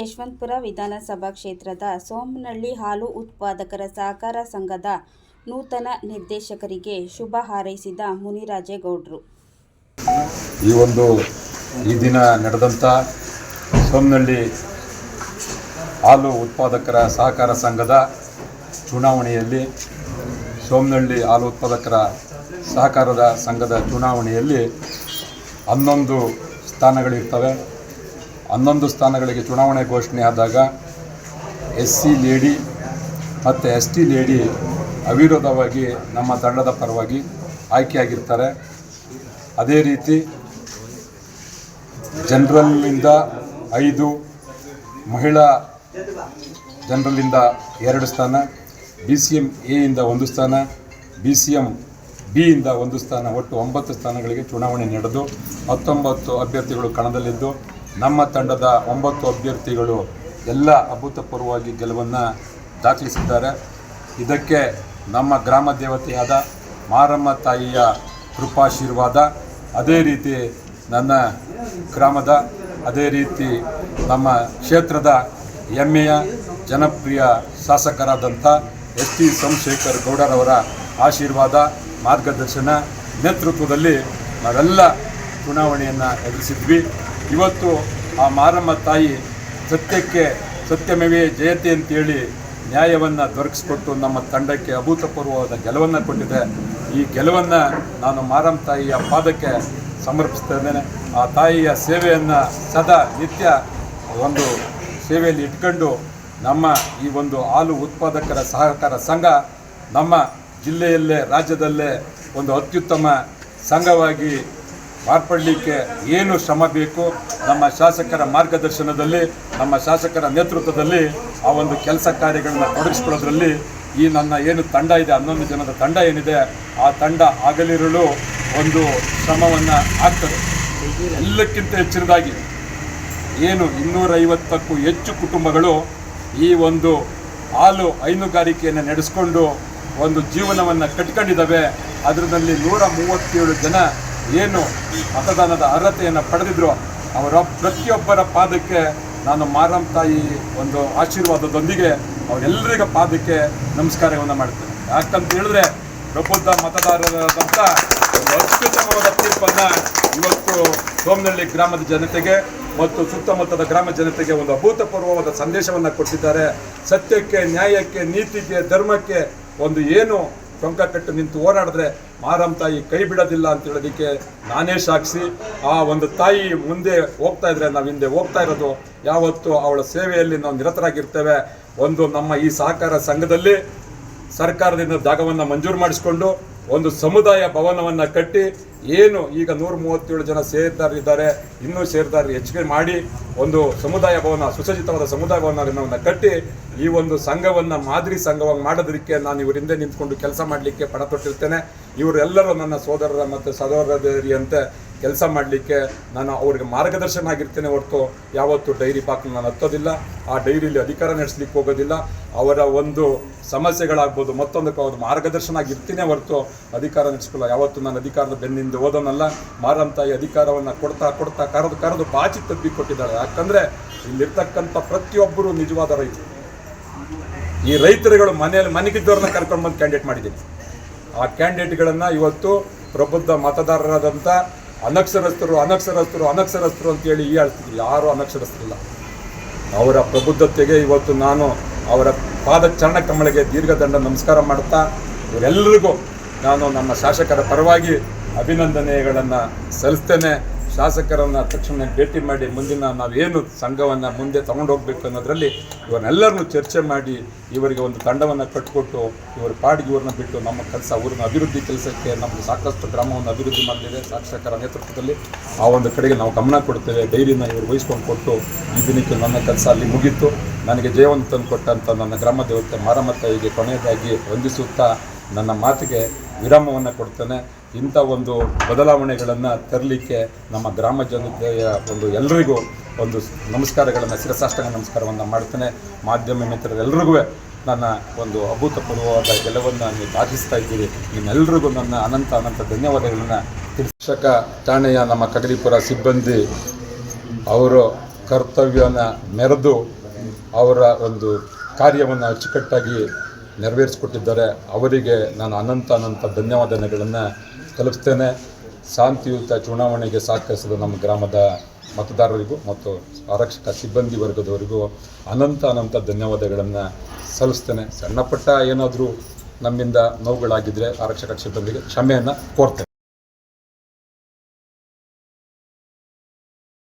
ಯಶವಂತಪುರ ವಿಧಾನಸಭಾ ಕ್ಷೇತ್ರದ ಸೋಮನಹಳ್ಳಿ ಹಾಲು ಉತ್ಪಾದಕರ ಸಹಕಾರ ಸಂಘದ ನೂತನ ನಿರ್ದೇಶಕರಿಗೆ ಶುಭ ಹಾರೈಸಿದ ಮುನಿರಾಜೇಗೌಡರು. ಈ ಒಂದು ಈ ದಿನ ನಡೆದಂಥ ಸೋಮನಹಳ್ಳಿ ಹಾಲು ಉತ್ಪಾದಕರ ಸಹಕಾರ ಸಂಘದ ಚುನಾವಣೆಯಲ್ಲಿ ಸೋಮನಹಳ್ಳಿ ಹಾಲು ಉತ್ಪಾದಕರ ಸಹಕಾರದ ಸಂಘದ ಚುನಾವಣೆಯಲ್ಲಿ ಹನ್ನೊಂದು ಸ್ಥಾನಗಳಿರ್ತವೆ. ಹನ್ನೊಂದು ಸ್ಥಾನಗಳಿಗೆ ಚುನಾವಣೆ ಘೋಷಣೆ ಆದಾಗ ಎಸ್ ಸಿ ಲೇಡಿ ಮತ್ತು ಎಸ್ ಟಿ ಲೇಡಿ ಅವಿರೋಧವಾಗಿ ನಮ್ಮ ತಂಡದ ಪರವಾಗಿ ಆಯ್ಕೆಯಾಗಿರ್ತಾರೆ. ಅದೇ ರೀತಿ ಜನರಲ್ನಿಂದ ಐದು, ಮಹಿಳಾ ಜನರಲ್ಲಿಂದ ಎರಡು ಸ್ಥಾನ ಬಿ ಸಿ ಎಂ ಎಯಿಂದ ಒಂದು ಸ್ಥಾನ ಬಿ ಸಿ ಎಂ ಬಿಯಿಂದ ಒಂದು ಸ್ಥಾನ, ಒಟ್ಟು ಒಂಬತ್ತು ಸ್ಥಾನಗಳಿಗೆ ಚುನಾವಣೆ ನಡೆದು ಹತ್ತೊಂಬತ್ತು ಅಭ್ಯರ್ಥಿಗಳು ಕಣದಲ್ಲಿದ್ದು ನಮ್ಮ ತಂಡದ ಒಂಬತ್ತು ಅಭ್ಯರ್ಥಿಗಳು ಎಲ್ಲ ಅಭೂತಪೂರ್ವವಾಗಿ ಗೆಲುವನ್ನು ದಾಖಲಿಸಿದ್ದಾರೆ. ಇದಕ್ಕೆ ನಮ್ಮ ಗ್ರಾಮ ದೇವತೆಯಾದ ಮಾರಮ್ಮ ತಾಯಿಯ ಕೃಪಾಶೀರ್ವಾದ, ಅದೇ ರೀತಿ ನನ್ನ ಗ್ರಾಮದ, ಅದೇ ರೀತಿ ನಮ್ಮ ಕ್ಷೇತ್ರದ ಹೆಮ್ಮೆಯ, ಜನಪ್ರಿಯ ಶಾಸಕರಾದಂಥ ಎಸ್ ಟಿ ಸೋಮಶೇಖರ್ ಗೌಡರವರ ಆಶೀರ್ವಾದ, ಮಾರ್ಗದರ್ಶನ, ನೇತೃತ್ವದಲ್ಲಿ ನಾವೆಲ್ಲ ಚುನಾವಣೆಯನ್ನು ಎದುರಿಸಿದ್ವಿ. ಇವತ್ತು ಆ ಮಾರಮ್ಮ ತಾಯಿ ಸತ್ಯಕ್ಕೆ ಸತ್ಯಮೇವೇ ಜಯತೆ ಅಂತೇಳಿ ನ್ಯಾಯವನ್ನು ದೊರಕಿಸ್ಕೊಟ್ಟು ನಮ್ಮ ತಂಡಕ್ಕೆ ಅಭೂತಪೂರ್ವವಾದ ಗೆಲುವನ್ನು ಕೊಟ್ಟಿದೆ. ಈ ಗೆಲುವನ್ನು ನಾನು ಮಾರಮ್ಮ ತಾಯಿಯ ಪಾದಕ್ಕೆ ಸಮರ್ಪಿಸ್ತಾ ಇದ್ದೇನೆ. ಆ ತಾಯಿಯ ಸೇವೆಯನ್ನು ಸದಾ ನಿತ್ಯ ಒಂದು ಸೇವೆಯಲ್ಲಿ ಇಟ್ಕೊಂಡು ನಮ್ಮ ಈ ಒಂದು ಹಾಲು ಉತ್ಪಾದಕರ ಸಹಕಾರ ಸಂಘ ನಮ್ಮ ಜಿಲ್ಲೆಯಲ್ಲೇ, ರಾಜ್ಯದಲ್ಲೇ ಒಂದು ಅತ್ಯುತ್ತಮ ಸಂಘವಾಗಿ ಮಾರ್ಪಡಲಿಕ್ಕೆ ಏನು ಶ್ರಮ ಬೇಕು? ನಮ್ಮ ಶಾಸಕರ ಮಾರ್ಗದರ್ಶನದಲ್ಲಿ, ನಮ್ಮ ಶಾಸಕರ ನೇತೃತ್ವದಲ್ಲಿ ಆ ಒಂದು ಕೆಲಸ ಕಾರ್ಯಗಳನ್ನು ತೊಡಗಿಸ್ಕೊಳ್ಳೋದ್ರಲ್ಲಿ ಈ ನನ್ನ ಏನು ತಂಡ ಇದೆ, ಹನ್ನೊಂದು ಜನದ ತಂಡ ಏನಿದೆ, ಆ ತಂಡ ಆಗಲಿರಲು ಒಂದು ಶ್ರಮವನ್ನು ಹಾಕ್ತದೆ ಎಲ್ಲಕ್ಕಿಂತ ಹೆಚ್ಚಿನದಾಗಿ ಏನು ಇನ್ನೂರೈವತ್ತಕ್ಕೂ ಹೆಚ್ಚು ಕುಟುಂಬಗಳು ಈ ಒಂದು ಹಾಲು ಹೈನುಗಾರಿಕೆಯನ್ನು ನಡೆಸ್ಕೊಂಡು ಒಂದು ಜೀವನವನ್ನು ಕಟ್ಕೊಂಡಿದ್ದಾವೆ. ಅದರಲ್ಲಿ ನೂರ ಮೂವತ್ತೇಳು ಜನ ಏನು ಮತದಾನದ ಅರ್ಹತೆಯನ್ನು ಪಡೆದಿದ್ರು ಅವರ ಪ್ರತಿಯೊಬ್ಬರ ಪಾದಕ್ಕೆ ನಾನು ಮಾರಂ ತಾಯಿ ಒಂದು ಆಶೀರ್ವಾದದೊಂದಿಗೆ ಅವರೆಲ್ಲರಿಗ ಪಾದಕ್ಕೆ ನಮಸ್ಕಾರವನ್ನು ಮಾಡ್ತೇನೆ. ಯಾಕಂತ ಹೇಳಿದ್ರೆ, ಪ್ರಬುದ್ಧ ಮತದಾರರಾದಂಥ ಒಂದು ಅತ್ಯುತ್ತಮವಾದ ತೀರ್ಪನ್ನು ಇವತ್ತು ಸೋಮನಹಳ್ಳಿ ಗ್ರಾಮದ ಜನತೆಗೆ ಮತ್ತು ಸುತ್ತಮುತ್ತದ ಗ್ರಾಮ ಜನತೆಗೆ ಒಂದು ಅಭೂತಪೂರ್ವವಾದ ಸಂದೇಶವನ್ನು ಕೊಟ್ಟಿದ್ದಾರೆ. ಸತ್ಯಕ್ಕೆ, ನ್ಯಾಯಕ್ಕೆ, ನೀತಿಗೆ, ಧರ್ಮಕ್ಕೆ ಒಂದು ಏನು ಟೊಂಕ ಕಟ್ಟು ನಿಂತು ಹೋರಾಡಿದ್ರೆ ಮಾರಮ್ಮ ತಾಯಿ ಕೈ ಬಿಡೋದಿಲ್ಲ ಅಂತ ಹೇಳೋದಕ್ಕೆ ನಾನೇ ಸಾಕ್ಷಿ. ಆ ಒಂದು ತಾಯಿ ಮುಂದೆ ಹೋಗ್ತಾ ಇದ್ರೆ ನಾವು ಹಿಂದೆ ಹೋಗ್ತಾ ಇರೋದು. ಯಾವತ್ತು ಅವಳ ಸೇವೆಯಲ್ಲಿ ನಾವು ನಿರತರಾಗಿರ್ತೇವೆ. ಒಂದು ನಮ್ಮ ಈ ಸಹಕಾರ ಸಂಘದಲ್ಲಿ ಸರ್ಕಾರದಿಂದ ಜಾಗವನ್ನು ಮಂಜೂರು ಮಾಡಿಸಿಕೊಂಡು ಒಂದು ಸಮುದಾಯ ಭವನವನ್ನು ಕಟ್ಟಿ ಏನು ಈಗ ನೂರ ಮೂವತ್ತೇಳು ಜನ ಸೇರಿದಾರಿದ್ದಾರೆ, ಇನ್ನೂ ಸೇರಿದಾರರು ಹೆಚ್ಚಿಗೆ ಮಾಡಿ ಒಂದು ಸಮುದಾಯ ಭವನ, ಸುಸಜ್ಜಿತವಾದ ಸಮುದಾಯ ಭವನವನ್ನು ಕಟ್ಟಿ ಈ ಒಂದು ಸಂಘವನ್ನು ಮಾದರಿ ಸಂಘವಾಗಿ ಮಾಡೋದಕ್ಕೆ ನಾನು ಇವರಿಂದ ಹಿಂದೆ ನಿಂತ್ಕೊಂಡು ಕೆಲಸ ಮಾಡಲಿಕ್ಕೆ ಪಣ ತೊಟ್ಟಿರ್ತೇನೆ. ಇವರೆಲ್ಲರೂ ನನ್ನ ಸೋದರರ ಮತ್ತು ಸಹೋದರಿಯಂತೆ ಕೆಲಸ ಮಾಡಲಿಕ್ಕೆ ನಾನು ಅವ್ರಿಗೆ ಮಾರ್ಗದರ್ಶನ ಆಗಿರ್ತೇನೆ ಹೊರತು ಯಾವತ್ತೂ ಡೈರಿ ಬಾಕ್ಲು ನಾನು ಹತ್ತೋದಿಲ್ಲ. ಆ ಡೈರಿಲಿ ಅಧಿಕಾರ ನಡೆಸಲಿಕ್ಕೆ ಹೋಗೋದಿಲ್ಲ. ಅವರ ಒಂದು ಸಮಸ್ಯೆಗಳಾಗ್ಬೋದು, ಮತ್ತೊಂದಕ್ಕೆ ಅವ್ರ ಮಾರ್ಗದರ್ಶನ ಆಗಿರ್ತೀನಿ ಹೊರತು ಅಧಿಕಾರ ನಡೆಸ್ಕೊಳ್ಳ, ಯಾವತ್ತೂ ನಾನು ಅಧಿಕಾರದ ಬೆನ್ನಿಂದ ಓದೋನಲ್ಲ ಮಾರಂತಾಯಿ ತಾಯಿ ಅಧಿಕಾರವನ್ನು ಕೊಡ್ತಾ ಕೊಡ್ತಾ ಕರೆದು ಕರೆದು ಬಾಚಿ ತಬ್ಬಿ ಕೊಟ್ಟಿದ್ದಾಳೆ ಯಾಕಂದರೆ ಇಲ್ಲಿರ್ತಕ್ಕಂಥ ಪ್ರತಿಯೊಬ್ಬರು ನಿಜವಾದ ರೈತರು. ಈ ರೈತರುಗಳು ಮನೆಯಲ್ಲಿ ಮನೆಗಿದ್ದವ್ರನ್ನ ಕರ್ಕೊಂಡು ಬಂದು ಕ್ಯಾಂಡಿಡೇಟ್ ಮಾಡಿದ್ದೀನಿ. ಆ ಕ್ಯಾಂಡಿಡೇಟ್ಗಳನ್ನು ಇವತ್ತು ಪ್ರಬುದ್ಧ ಮತದಾರರಾದಂಥ ಅನಕ್ಷರಸ್ಥರು ಅನಕ್ಷರಸ್ಥರು ಅನಕ್ಷರಸ್ಥರು ಅಂತೇಳಿ ಈ ಹೇಳ್ತಿದ್ರು ಯಾರೂ ಅನಕ್ಷರಸ್ಥರಿಲ್ಲ. ಅವರ ಪ್ರಬುದ್ಧತೆಗೆ ಇವತ್ತು ನಾನು ಅವರ ಪಾದ ಚರಣ ಕಮಳಿಗೆ ದೀರ್ಘದಂಡ ನಮಸ್ಕಾರ ಮಾಡ್ತಾ ಇವರೆಲ್ಲರಿಗೂ ನಾನು ನಮ್ಮ ಶಾಸಕರ ಪರವಾಗಿ ಅಭಿನಂದನೆಗಳನ್ನು ಸಲ್ಲಿಸ್ತೇನೆ. ಶಾಸಕರನ್ನು ತಕ್ಷಣ ಭೇಟಿ ಮಾಡಿ ಮುಂದಿನ ನಾವೇನು ಸಂಘವನ್ನು ಮುಂದೆ ತಗೊಂಡು ಹೋಗ್ಬೇಕು ಅನ್ನೋದರಲ್ಲಿ ಇವರನ್ನೆಲ್ಲರನ್ನು ಚರ್ಚೆ ಮಾಡಿ ಇವರಿಗೆ ಒಂದು ತಂಡವನ್ನು ಕಟ್ಟಿಕೊಟ್ಟು ಇವರ ಪಾಡಿಗೆ ಇವ್ರನ್ನ ಬಿಟ್ಟು ನಮ್ಮ ಕೆಲಸ ಊರಿನ ಅಭಿವೃದ್ಧಿ ಕೆಲಸಕ್ಕೆ ನಮ್ಮದು ಸಾಕಷ್ಟು ಗ್ರಾಮವನ್ನು ಅಭಿವೃದ್ಧಿ ಮಾಡಲಿದೆ. ಶಾಸಕರ ನೇತೃತ್ವದಲ್ಲಿ ಆ ಒಂದು ಕಡೆಗೆ ನಾವು ಗಮನ ಕೊಡ್ತೇವೆ. ಡೈರಿನ ಇವರು ವಹಿಸ್ಕೊಂಡು ಕೊಟ್ಟು ಈ ದಿನಕ್ಕೆ ನನ್ನ ಕೆಲಸ ಅಲ್ಲಿ ಮುಗೀತು. ನನಗೆ ಜಯವನ್ನು ತಂದು ಕೊಟ್ಟಂತ ನನ್ನ ಗ್ರಾಮ ದೇವತೆ ಮಾರಮ್ಮ ತಾಯಿಗೆ ಕೊನೆಯದಾಗಿ ವಂದಿಸುತ್ತಾ ನನ್ನ ಮಾತಿಗೆ ವಿರಾಮವನ್ನು ಕೊಡ್ತೇನೆ. ಇಂಥ ಒಂದು ಬದಲಾವಣೆಗಳನ್ನು ತರಲಿಕ್ಕೆ ನಮ್ಮ ಗ್ರಾಮ ಜನತೆಯ ಒಂದು ಎಲ್ರಿಗೂ ಒಂದು ನಮಸ್ಕಾರಗಳನ್ನು, ಶಿರಸಾಷ್ಟಾಂಗ ನಮಸ್ಕಾರವನ್ನು ಮಾಡ್ತೇನೆ. ಮಾಧ್ಯಮ ಮಿತ್ರರೆಲ್ಲರಿಗೂ ನನ್ನ ಒಂದು ಅಭೂತಪೂರ್ವವಾದ ಗೆಲುವನ್ನು ನೀವು ಸಾಧಿಸ್ತಾ ಇದ್ದೀರಿ. ನಿಮ್ಮೆಲ್ಲರಿಗೂ ನನ್ನ ಅನಂತ ಅನಂತ ಧನ್ಯವಾದಗಳನ್ನು ಶಿಕ್ಷಕ ಠಾಣೆಯ ನಮ್ಮ ಕಗಲಿಪುರ ಸಿಬ್ಬಂದಿ ಅವರು ಕರ್ತವ್ಯನ ಮೆರೆದು ಅವರ ಒಂದು ಕಾರ್ಯವನ್ನು ಅಚ್ಚುಕಟ್ಟಾಗಿ ನೆರವೇರಿಸಿಕೊಟ್ಟಿದ್ದಾರೆ. ಅವರಿಗೆ ನಾನು ಅನಂತ ಅನಂತ ಧನ್ಯವಾದಗಳನ್ನು ತಲುಪಿಸ್ತೇನೆ. ಶಾಂತಿಯುತ ಚುನಾವಣೆಗೆ ಸಹಕರಿಸಿದ ನಮ್ಮ ಗ್ರಾಮದ ಮತದಾರರಿಗೂ ಮತ್ತು ಆರಕ್ಷಕ ಸಿಬ್ಬಂದಿ ವರ್ಗದವರಿಗೂ ಅನಂತ ಅನಂತ ಧನ್ಯವಾದಗಳನ್ನು ಸಲ್ಲಿಸ್ತೇನೆ. ಸಣ್ಣ ಪುಟ್ಟ ಏನಾದರೂ ನಮ್ಮಿಂದ ನೋವುಗಳಾಗಿದ್ದರೆ ಆರಕ್ಷಕ ಸಿಬ್ಬಂದಿಗೆ ಕ್ಷಮೆಯನ್ನು ಕೋರ್ತೇನೆ.